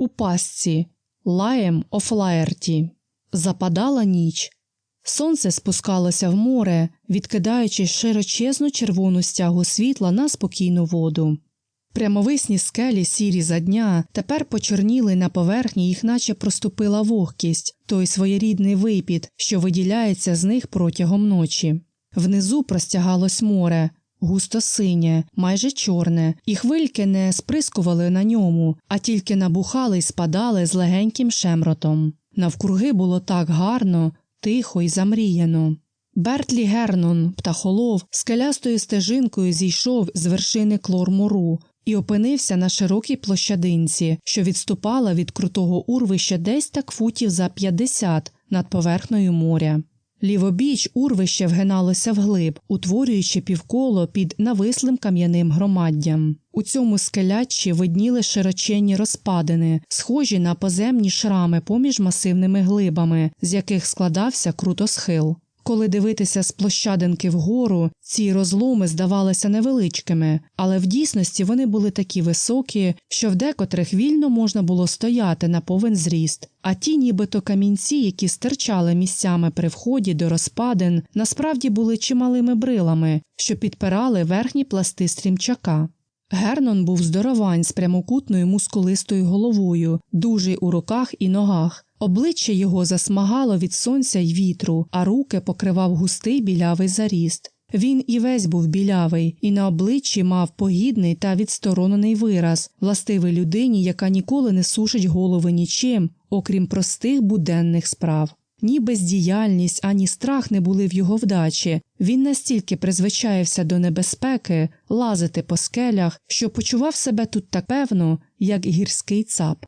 у пастці Лаєм Офлаєрті. Западала ніч. Сонце спускалося в море, відкидаючи широчезну червону стягу світла на спокійну воду. Прямовисні скелі сірі за дня тепер почорніли на поверхні, їх наче проступила вогкість, той своєрідний випід, що виділяється з них протягом ночі. Внизу простягалось море, густо синє, майже чорне, і хвильки не сприскували на ньому, а тільки набухали й спадали з легеньким шемротом. Навкруги було так гарно, тихо й замріяно. Бертлі Гернон, птахолов, скелястою стежинкою зійшов з вершини клормору і опинився на широкій площадинці, що відступала від крутого урвища десь так футів за 50 над поверхнею моря. Лівобіч урвище вгиналося вглиб, утворюючи півколо під навислим кам'яним громаддям. У цьому скеляччі видніли широченні розпадини, схожі на поземні шрами поміж масивними глибами, з яких складався крутосхил. Коли дивитися з площадинки вгору, ці розломи здавалися невеличкими, але в дійсності вони були такі високі, що в декотрих вільно можна було стояти на повен зріст, а ті, нібито камінці, які стирчали місцями при вході до розпадин, насправді були чималими брилами, що підпирали верхні пласти стрімчака. Гернон був здоровань з прямокутною мускулистою головою, дужий у руках і ногах. Обличчя його засмагало від сонця й вітру, а руки покривав густий білявий заріст. Він і весь був білявий, і на обличчі мав погідний та відсторонений вираз, властивий людині, яка ніколи не сушить голови нічим, окрім простих буденних справ. Ні бездіяльність, ані страх не були в його вдачі. Він настільки призвичаєвся до небезпеки лазити по скелях, що почував себе тут так певно, як гірський цап.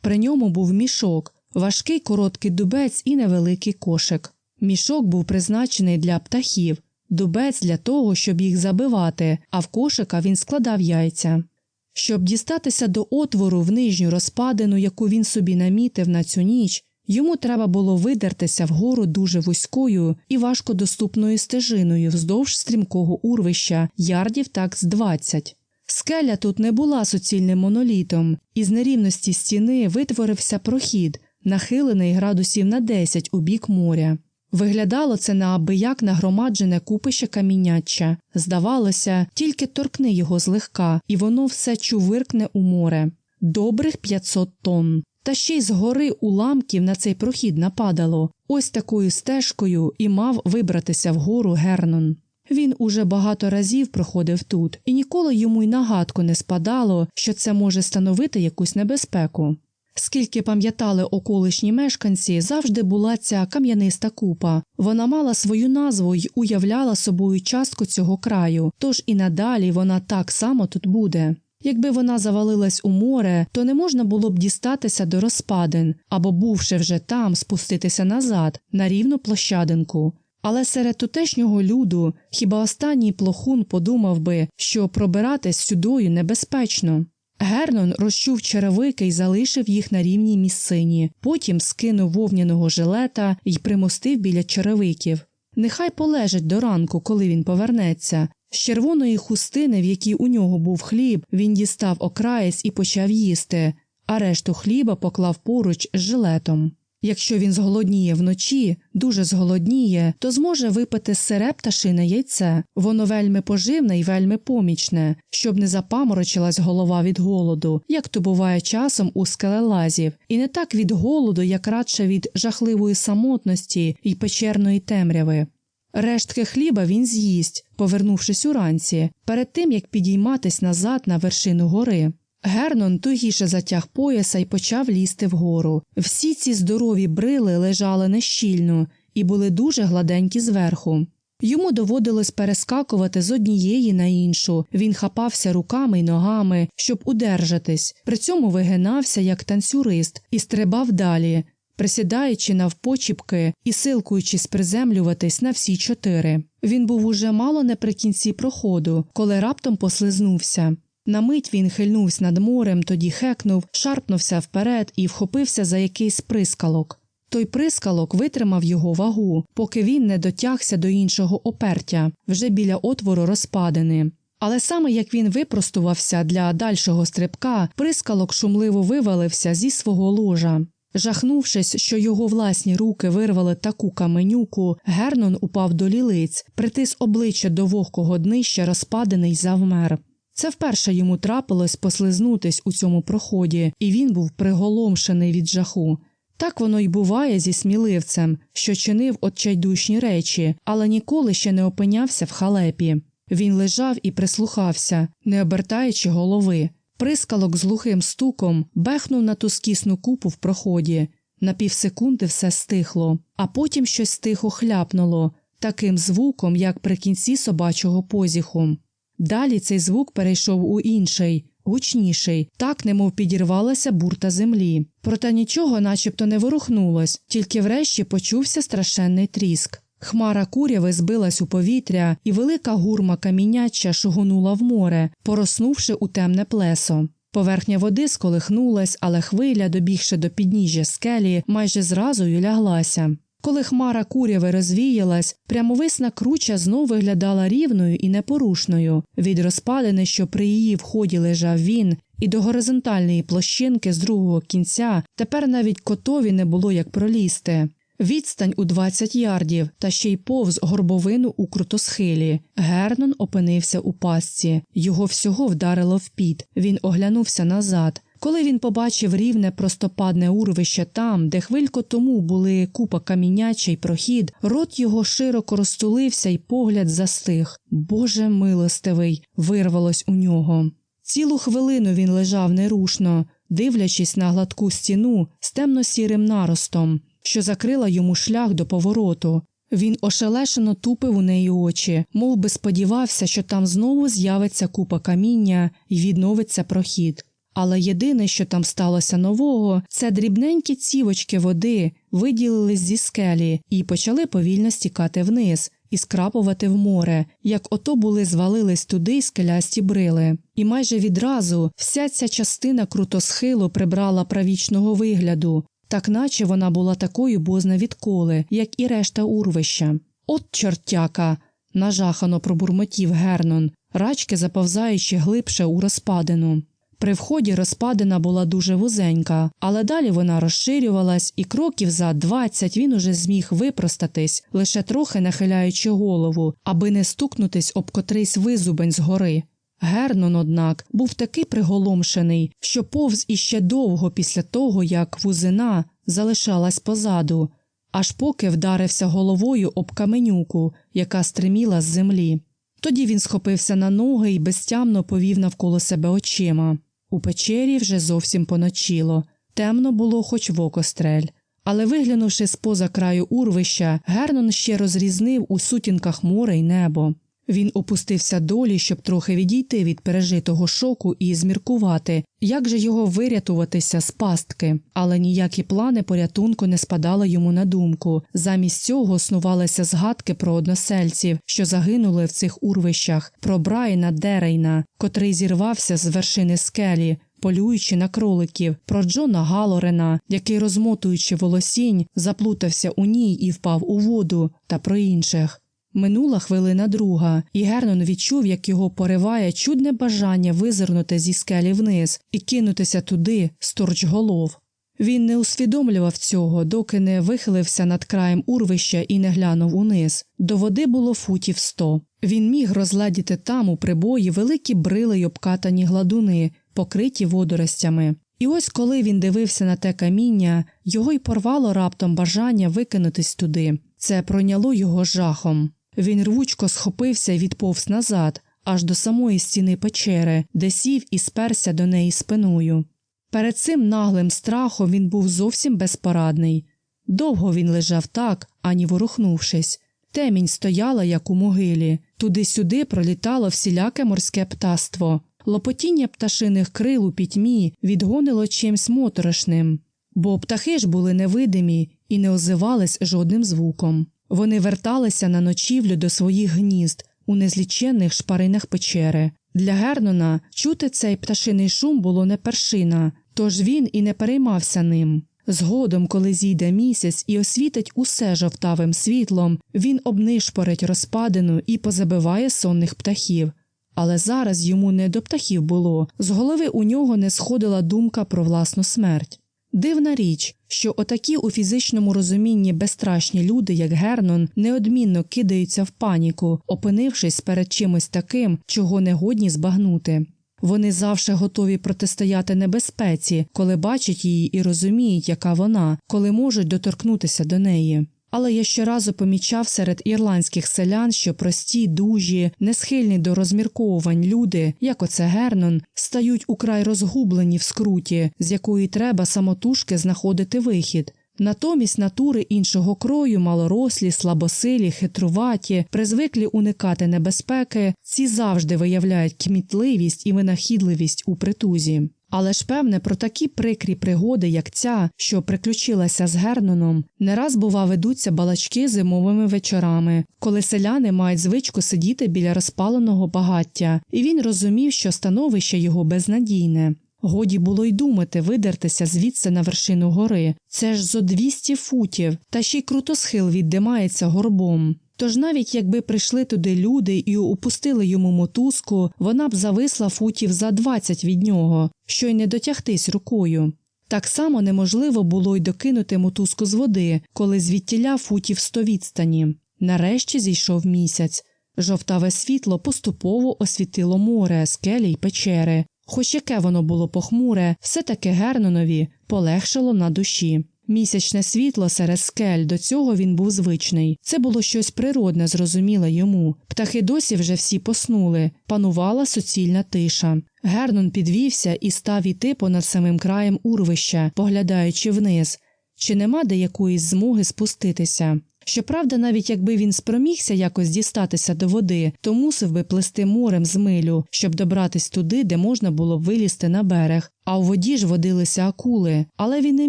При ньому був мішок, важкий короткий дубець і невеликий кошик. Мішок був призначений для птахів, дубець для того, щоб їх забивати, а в кошика він складав яйця. Щоб дістатися до отвору в нижню розпадину, яку він собі намітив на цю ніч, йому треба було видертися вгору дуже вузькою і важкодоступною стежиною вздовж стрімкого урвища, ярдів так з двадцять. Скеля тут не була суцільним монолітом, і з нерівності стіни витворився прохід, нахилений градусів на 10 у бік моря. Виглядало це неабияк нагромаджене купище каміняча. Здавалося, тільки торкни його злегка, і воно все чувиркне у море. Добрих 500 тонн. Та ще й згори уламків на цей прохід нападало. Ось такою стежкою і мав вибратися вгору Гернон. Він уже багато разів проходив тут, і ніколи йому й нагадку не спадало, що це може становити якусь небезпеку. Скільки пам'ятали околишні мешканці, завжди була ця кам'яниста купа. Вона мала свою назву й уявляла собою частку цього краю, тож і надалі вона так само тут буде. Якби вона завалилась у море, то не можна було б дістатися до розпадин або, бувши вже там, спуститися назад на рівну площадинку. Але серед тутешнього люду хіба останній плохун подумав би, що пробиратись сюдою небезпечно. Гернон розчув черевики і залишив їх на рівній місцині, потім скинув вовняного жилета і примостив біля черевиків. Нехай полежить до ранку, коли він повернеться. З червоної хустини, в якій у нього був хліб, він дістав окраєць і почав їсти, а решту хліба поклав поруч з жилетом. Якщо він зголодніє вночі, дуже зголодніє, то зможе випити сире пташине яйце, воно вельми поживне і вельми помічне, щоб не запаморочилась голова від голоду, як то буває часом у скелелазів, і не так від голоду, як радше від жахливої самотності і печерної темряви. Рештки хліба він з'їсть, повернувшись уранці, перед тим як підійматись назад на вершину гори. Гернон тугіше затяг пояса і почав лізти вгору. Всі ці здорові брили лежали нещільно і були дуже гладенькі зверху. Йому доводилось перескакувати з однієї на іншу, він хапався руками й ногами, щоб удержатись, при цьому вигинався як танцюрист і стрибав далі, присідаючи навпочіпки і силкуючись приземлюватись на всі чотири. Він був уже мало наприкінці проходу, коли раптом послизнувся. На мить він хильнувся над морем, тоді хекнув, шарпнувся вперед і вхопився за якийсь прискалок. Той прискалок витримав його вагу, поки він не дотягся до іншого опертя, вже біля отвору розпадини. Але саме як він випростувався для дальшого стрибка, прискалок шумливо вивалився зі свого ложа. Жахнувшись, що його власні руки вирвали таку каменюку, Гернон упав до лілиць, притис обличчя до вогкого днища, розпадений завмер. Це вперше йому трапилось послизнутись у цьому проході, і він був приголомшений від жаху. Так воно й буває зі сміливцем, що чинив отчайдушні речі, але ніколи ще не опинявся в халепі. Він лежав і прислухався, не обертаючи голови. Прискалок з глухим стуком бехнув на ту скісну купу в проході. На півсекунди все стихло, а потім щось тихо хляпнуло, таким звуком, як при кінці собачого позіху. Далі цей звук перейшов у інший, гучніший, так немов підірвалася бурта землі. Проте нічого начебто не ворухнулось, тільки врешті почувся страшенний тріск. Хмара куряви збилась у повітря, і велика гурма каміняча шугонула в море, пороснувши у темне плесо. Поверхня води сколихнулась, але хвиля, добігши до підніжжя скелі, майже зразу й ляглася. Коли хмара куряви розвіялась, прямовисна круча знов виглядала рівною і непорушною. Від розпадини, що при її вході лежав він, і до горизонтальної площинки з другого кінця тепер навіть котові не було як пролізти. Відстань у 20 ярдів та ще й повз горбовину у крутосхилі. Гернон опинився у пастці. Його всього вдарило в піт. Він оглянувся назад. Коли він побачив рівне простопадне урвище там, де хвилько тому були купа каміняча й прохід, рот його широко розтулився й погляд застиг. Боже милостивий, вирвалось у нього. Цілу хвилину він лежав нерушно, дивлячись на гладку стіну з темно-сірим наростом, що закрила йому шлях до повороту. Він ошелешено тупив у неї очі, мов би сподівався, що там знову з'явиться купа каміння і відновиться прохід. Але єдине, що там сталося нового, це дрібненькі цівочки води виділились зі скелі і почали повільно стікати вниз і скрапувати в море, як ото були звалились туди й скелясті брили. І майже відразу вся ця частина крутосхилу прибрала правічного вигляду, так наче вона була такою бозна відколи, як і решта урвища. От чортяка. нажахано пробурмотів Гернон, рачки заповзаючи глибше у розпадину. При вході розпадина була дуже вузенька, але далі вона розширювалась, і кроків за двадцять він уже зміг випростатись, лише трохи нахиляючи голову, аби не стукнутись об котрийсь визубень згори. Гернон, однак, був такий приголомшений, що повз іще довго після того, як вузина залишалась позаду, аж поки вдарився головою об каменюку, яка стриміла з землі. Тоді він схопився на ноги і безтямно повів навколо себе очима. У печері вже зовсім поночіло, темно було хоч в окострель. Але виглянувши з поза краю урвища, Гернон ще розрізнив у сутінках море й небо. Він опустився долі, щоб трохи відійти від пережитого шоку і зміркувати, як же його вирятуватися з пастки, але ніякі плани порятунку не спадали йому на думку. Замість цього снувалися згадки про односельців, що загинули в цих урвищах, про Брайна Дерейна, котрий зірвався з вершини скелі. Полюючи на кроликів, про Джона Галорена, який, розмотуючи волосінь, заплутався у ній і впав у воду, та про інших. Минула хвилина друга, і Гернон відчув, як його пориває чудне бажання визирнути зі скелі вниз і кинутися туди, сторч голов. Він не усвідомлював цього, доки не вихилився над краєм урвища і не глянув униз. До води було футів сто. Він міг розгледіти там у прибої великі брили й обкатані гладуни, покриті водоростями. І ось коли він дивився на те каміння, його й порвало раптом бажання викинутись туди. Це пройняло його жахом. Він рвучко схопився і відповз назад, аж до самої стіни печери, де сів і сперся до неї спиною. Перед цим наглим страхом він був зовсім безпорадний. Довго він лежав так, ані ворухнувшись. Темінь стояла, як у могилі, туди-сюди пролітало всіляке морське птаство. Лопотіння пташиних крил у пітьмі відгонило чимсь моторошним, бо птахи ж були невидимі і не озивались жодним звуком. Вони верталися на ночівлю до своїх гнізд у незліченних шпаринах печери. Для Гернона чути цей пташиний шум було не першина, тож він і не переймався ним. Згодом, коли зійде місяць і освітить усе жовтавим світлом, він обнишпорить розпадину і позабиває сонних птахів. Але зараз йому не до птахів було, з голови у нього не сходила думка про власну смерть. Дивна річ, що отакі у фізичному розумінні безстрашні люди, як Гернон, неодмінно кидаються в паніку, опинившись перед чимось таким, чого не годні збагнути. Вони завжди готові протистояти небезпеці, коли бачать її і розуміють, яка вона, коли можуть доторкнутися до неї. Але я щоразу помічав серед ірландських селян, що прості, дужі, несхильні до розмірковувань люди, як оце Гернон, стають украй розгублені в скруті, з якої треба самотужки знаходити вихід. Натомість натури іншого крою, малорослі, слабосилі, хитруваті, призвиклі уникати небезпеки, ці завжди виявляють кмітливість і винахідливість у притузі. Але ж певне про такі прикрі пригоди, як ця, що приключилася з Герноном, не раз бува ведуться балачки зимовими вечорами, коли селяни мають звичку сидіти біля розпаленого багаття, і він розумів, що становище його безнадійне. Годі було й думати видертися звідси на вершину гори. Це ж зо 200 футів, та ще й крутосхил віддимається горбом. Тож навіть якби прийшли туди люди і упустили йому мотузку, вона б зависла футів за 20 від нього, що й не дотягтись рукою. Так само неможливо було й докинути мотузку з води, коли звідтіля футів 100 відстані. Нарешті зійшов місяць. Жовтаве світло поступово освітило море, скелі й печери. Хоч яке воно було похмуре, все таки Гернонові полегшало на душі. Місячне світло серед скель, до цього він був звичний. Це було щось природне, зрозуміле йому. Птахи досі вже всі поснули, панувала суцільна тиша. Гернон підвівся і став іти понад самим краєм урвища, поглядаючи вниз. Чи нема де якоїсь змоги спуститися? Щоправда, навіть якби він спромігся якось дістатися до води, то мусив би плести морем з милю, щоб добратись туди, де можна було б вилізти на берег. А у воді ж водилися акули, але він не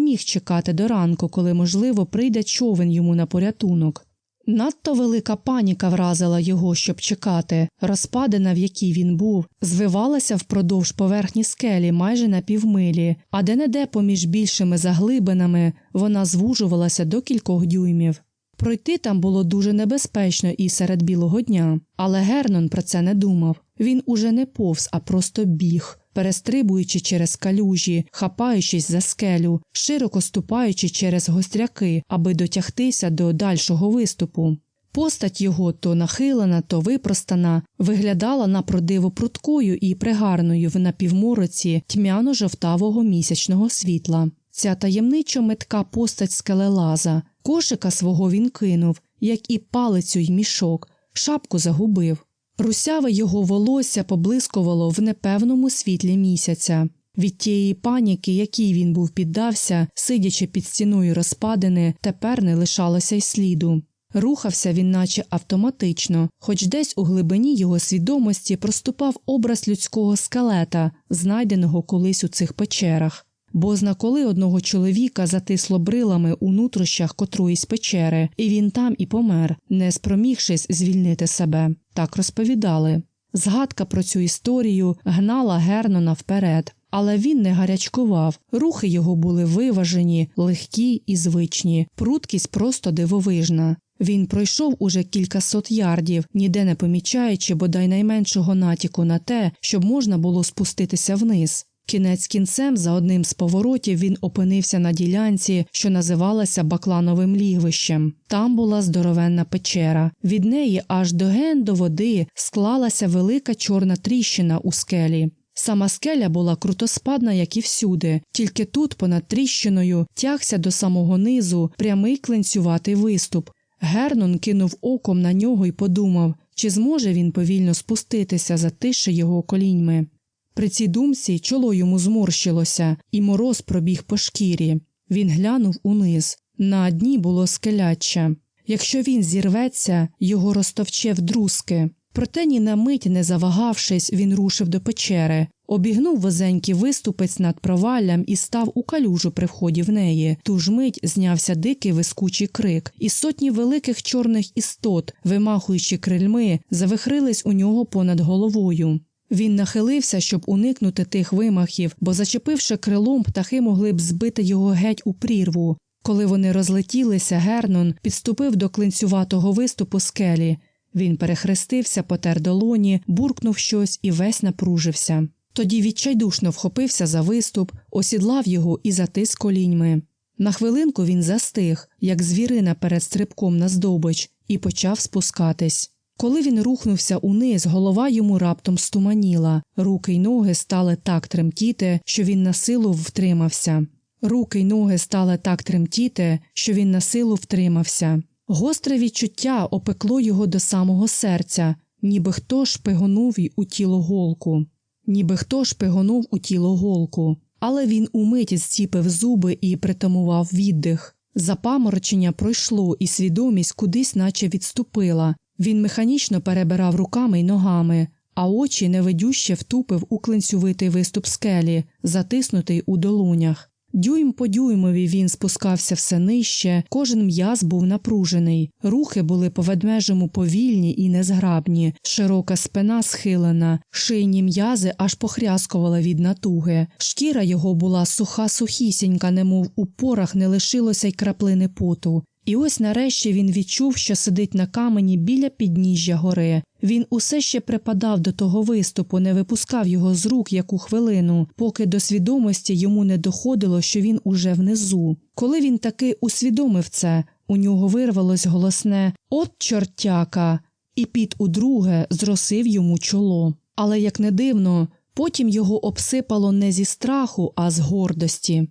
міг чекати до ранку, коли, можливо, прийде човен йому на порятунок. Надто велика паніка вразила його, щоб чекати. Розпадина, в якій він був, звивалася впродовж поверхні скелі майже на півмилі, а де неде поміж більшими заглибинами вона звужувалася до кількох дюймів. Пройти там було дуже небезпечно і серед білого дня, але Гернон про це не думав. Він уже не повз, а просто біг, перестрибуючи через калюжі, хапаючись за скелю, широко ступаючи через гостряки, аби дотягтися до дальшого виступу. Постать його то нахилена, то випростана, виглядала на продиву пруткою і пригарною в напівмороці тьмяно-жовтавого місячного світла. Ця таємничо метка постать скелелаза. Кошика свого він кинув, як і палицю й мішок, шапку загубив. Русяве його волосся поблискувало в непевному світлі місяця. Від тієї паніки, якій він був піддався, сидячи під стіною розпадини, тепер не лишалося й сліду. Рухався він, наче автоматично, хоч десь у глибині його свідомості проступав образ людського скелета, знайденого колись у цих печерах. Бо знаколи одного чоловіка затисло брилами у нутрощах котроїсь печери, і він там і помер, не спромігшись звільнити себе. Так розповідали. Згадка про цю історію гнала Гернона вперед, але він не гарячкував. Рухи його були виважені, легкі і звичні, пруткість просто дивовижна. Він пройшов уже кількасот ярдів, ніде не помічаючи бодай найменшого натяку на те, щоб можна було спуститися вниз. Кінець кінцем за одним з поворотів він опинився на ділянці, що називалася Баклановим лігвищем. Там була здоровенна печера. Від неї аж до ген до води склалася велика чорна тріщина у скелі. Сама скеля була крутоспадна, як і всюди, тільки тут, понад тріщиною, тягся до самого низу прямий кленцюватий виступ. Гернон кинув оком на нього і подумав, чи зможе він повільно спуститися за тише його коліньми. При цій думці чоло йому зморщилося, і мороз пробіг по шкірі. Він глянув униз. На дні було скеляччя. Якщо він зірветься, його розтовче в друзки. Проте ні на мить, не завагавшись, він рушив до печери, обігнув возенький виступець над проваллям і став у калюжу при вході в неї. Ту ж мить знявся дикий вискучий крик, і сотні великих чорних істот, вимахуючи крильми, завихрились у нього понад головою. Він нахилився, щоб уникнути тих вимахів, бо, зачепивши крилом, птахи могли б збити його геть у прірву. Коли вони розлетілися, Гернон підступив до клинцюватого виступу скелі. Він перехрестився, потер долоні, буркнув щось і весь напружився. Тоді відчайдушно вхопився за виступ, осідлав його і затис коліньми. На хвилинку він застиг, як звірина перед стрибком на здобич, і почав спускатись. Коли він рухнувся униз, голова йому раптом стуманіла, руки й ноги стали так тремтіти, що він на силу втримався. Руки й ноги стали так тремтіти, що він на силу втримався. Гостре відчуття опекло його до самого серця, ніби хто шпигонув у тіло голку, ніби хто шпигонув у тіло голку. Але він умить зціпив зуби і притамував віддих. Запаморочення пройшло, і свідомість кудись наче відступила. Він механічно перебирав руками й ногами, а очі невидюще втупив у клинцювитий виступ скелі, затиснутий у долонях. Дюйм по дюймові він спускався все нижче, кожен м'яз був напружений, рухи були по ведмежому повільні і незграбні, широка спина схилена, шийні м'язи аж похряскували від натуги. Шкіра його була суха сухісінька, немов у порах не лишилося й краплини поту. І ось нарешті він відчув, що сидить на камені біля підніжжя гори. Він усе ще припадав до того виступу, не випускав його з рук яку хвилину, поки до свідомості йому не доходило, що він уже внизу. Коли він таки усвідомив це, у нього вирвалось голосне От чортяка! І під удруге зросив йому чоло. Але, як не дивно, потім його обсипало не зі страху, а з гордості.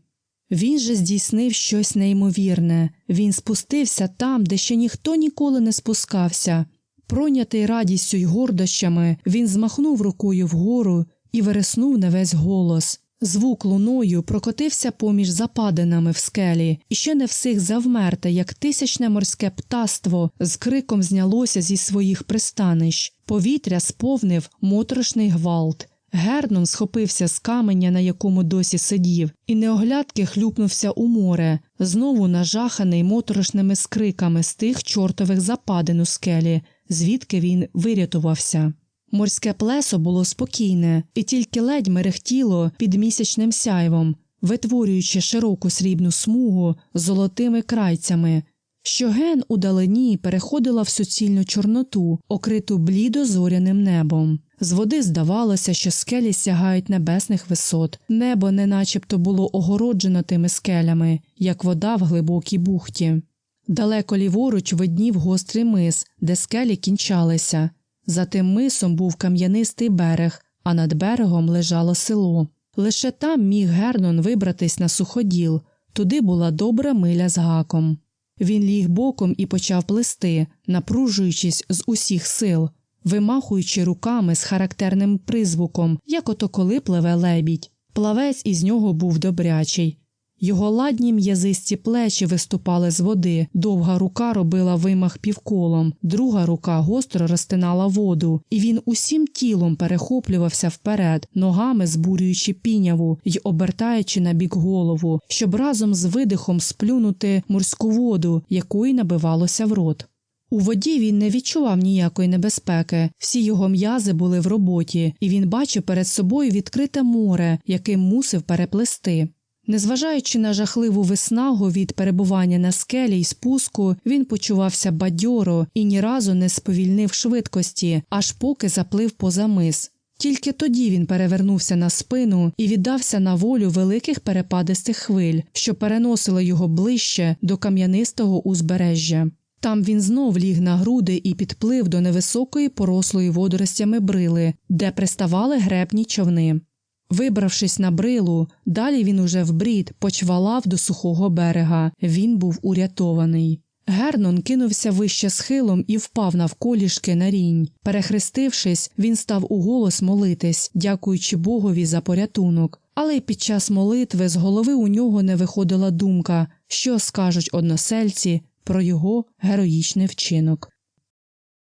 Він же здійснив щось неймовірне він спустився там, де ще ніхто ніколи не спускався. Пройнятий радістю й гордощами, він змахнув рукою вгору і вереснув на весь голос. Звук луною прокотився поміж западинами в скелі і ще не всіх завмерти, як тисячне морське птаство з криком знялося зі своїх пристанищ. Повітря сповнив моторошний гвалт. Гернон схопився з каменя, на якому досі сидів, і неоглядки хлюпнувся у море, знову нажаханий моторошними скриками з тих чортових западин у скелі, звідки він вирятувався. Морське плесо було спокійне і тільки ледь мерехтіло під місячним сяйвом, витворюючи широку срібну смугу золотими крайцями. Щоген у далині переходила в суцільну чорноту, окриту блідо зоряним небом. З води здавалося, що скелі сягають небесних висот. Небо не начебто було огороджено тими скелями, як вода в глибокій бухті. Далеко ліворуч виднів гострий мис, де скелі кінчалися. За тим мисом був кам'янистий берег, а над берегом лежало село. Лише там міг Гернон вибратись на суходіл, туди була добра миля з гаком. Він ліг боком і почав плести, напружуючись з усіх сил, вимахуючи руками з характерним призвуком, як ото коли пливе лебідь. Плавець із нього був добрячий. Його ладні м'язисті плечі виступали з води, довга рука робила вимах півколом, друга рука гостро розтинала воду, і він усім тілом перехоплювався вперед, ногами збурюючи піняву й обертаючи на бік голову, щоб разом з видихом сплюнути морську воду, якої набивалося в рот. У воді він не відчував ніякої небезпеки, всі його м'язи були в роботі, і він бачив перед собою відкрите море, яким мусив переплисти. Незважаючи на жахливу виснагу від перебування на скелі й спуску, він почувався бадьоро і ні разу не сповільнив швидкості, аж поки заплив поза мис. Тільки тоді він перевернувся на спину і віддався на волю великих перепадистих хвиль, що переносили його ближче до кам'янистого узбережжя. Там він знов ліг на груди і підплив до невисокої порослої водоростями брили, де приставали гребні човни. Вибравшись на брилу, далі він уже вбрід почвалав до сухого берега. Він був урятований. Гернон кинувся вище схилом і впав навколішки на рінь. Перехрестившись, він став уголос молитись, дякуючи Богові за порятунок. Але й під час молитви з голови у нього не виходила думка, що скажуть односельці про його героїчний вчинок.